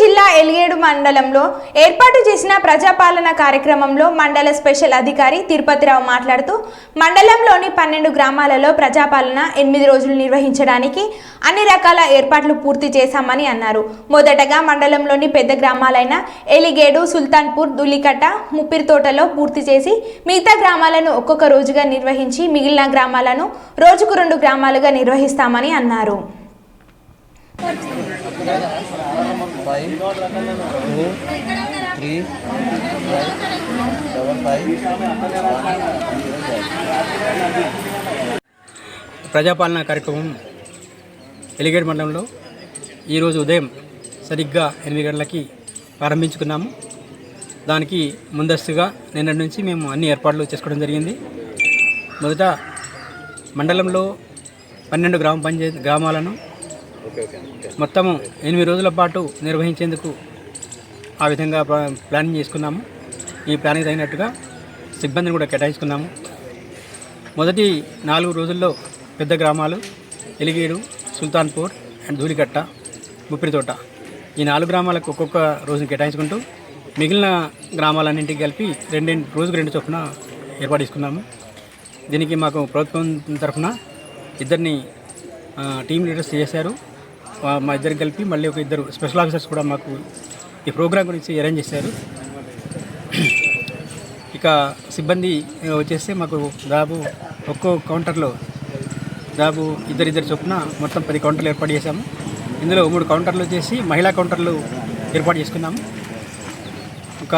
జిల్లా ఎలిగేడు మండలంలో ఏర్పాటు చేసిన ప్రజాపాలన కార్యక్రమంలో మండల స్పెషల్ అధికారి తిరుపతిరావు మాట్లాడుతూ మండలంలోని పన్నెండు గ్రామాలలో ప్రజాపాలన ఎనిమిది రోజులు నిర్వహించడానికి అన్ని రకాల ఏర్పాట్లు పూర్తి చేశామని అన్నారు. మొదటగా మండలంలోని పెద్ద గ్రామాలైన ఎలిగేడు సుల్తాన్పూర్ దులికట ముప్పిరితోటలో పూర్తి చేసి మిగతా గ్రామాలను ఒక్కొక్క రోజుగా నిర్వహించి మిగిలిన గ్రామాలను రోజుకు రెండు గ్రామాలుగా నిర్వహిస్తామని అన్నారు. Five two three five seven five ప్రజాపాలన కార్యక్రమం ఎలిగేడ్ మండలంలో ఈరోజు ఉదయం సరిగ్గా ఎనిమిది గంటలకి ప్రారంభించుకున్నాము. దానికి ముందస్తుగా నిన్నటి నుంచి మేము అన్ని ఏర్పాట్లు చేసుకోవడం జరిగింది. మొదట మండలంలో పన్నెండు గ్రామ పంచాయతీ గ్రామాలను మొత్తము ఎనిమిది రోజుల పాటు నిర్వహించేందుకు ఆ విధంగా ప్లా- ప్లానింగ్ చేసుకున్నాము. ఈ ప్లానింగ్ తగినట్టుగా సిబ్బందిని కూడా కేటాయించుకున్నాము. మొదటి నాలుగు రోజుల్లో పెద్ద గ్రామాలు ఎలిగేడు సుల్తాన్పూర్ అండ్ ధూళికట్ట ముప్పిరితోట ఈ నాలుగు గ్రామాలకు ఒక్కొక్క రోజును కేటాయించుకుంటూ మిగిలిన గ్రామాలన్నింటికి కలిపి రెండు రోజుకు రెండు చొప్పున ఏర్పాటు చేసుకున్నాము. దీనికి మాకు ప్రభుత్వం తరఫున ఇద్దరిని టీం లీడర్స్ చేశారు. మా ఇద్దరు కలిపి మళ్ళీ ఒక ఇద్దరు స్పెషల్ ఆఫీసర్స్ కూడా మాకు ఈ ప్రోగ్రాం గురించి అరేంజ్ చేశారు. ఇక సిబ్బంది వచ్చేస్తే మాకు దాదాపు ఒక్కో కౌంటర్లో దాదాపు ఇద్దరిద్దరు చొప్పున మొత్తం పది కౌంటర్లు ఏర్పాటు చేశాము. ఇందులో మూడు కౌంటర్లు వచ్చేసి మహిళా కౌంటర్లు ఏర్పాటు చేసుకున్నాము. ఒక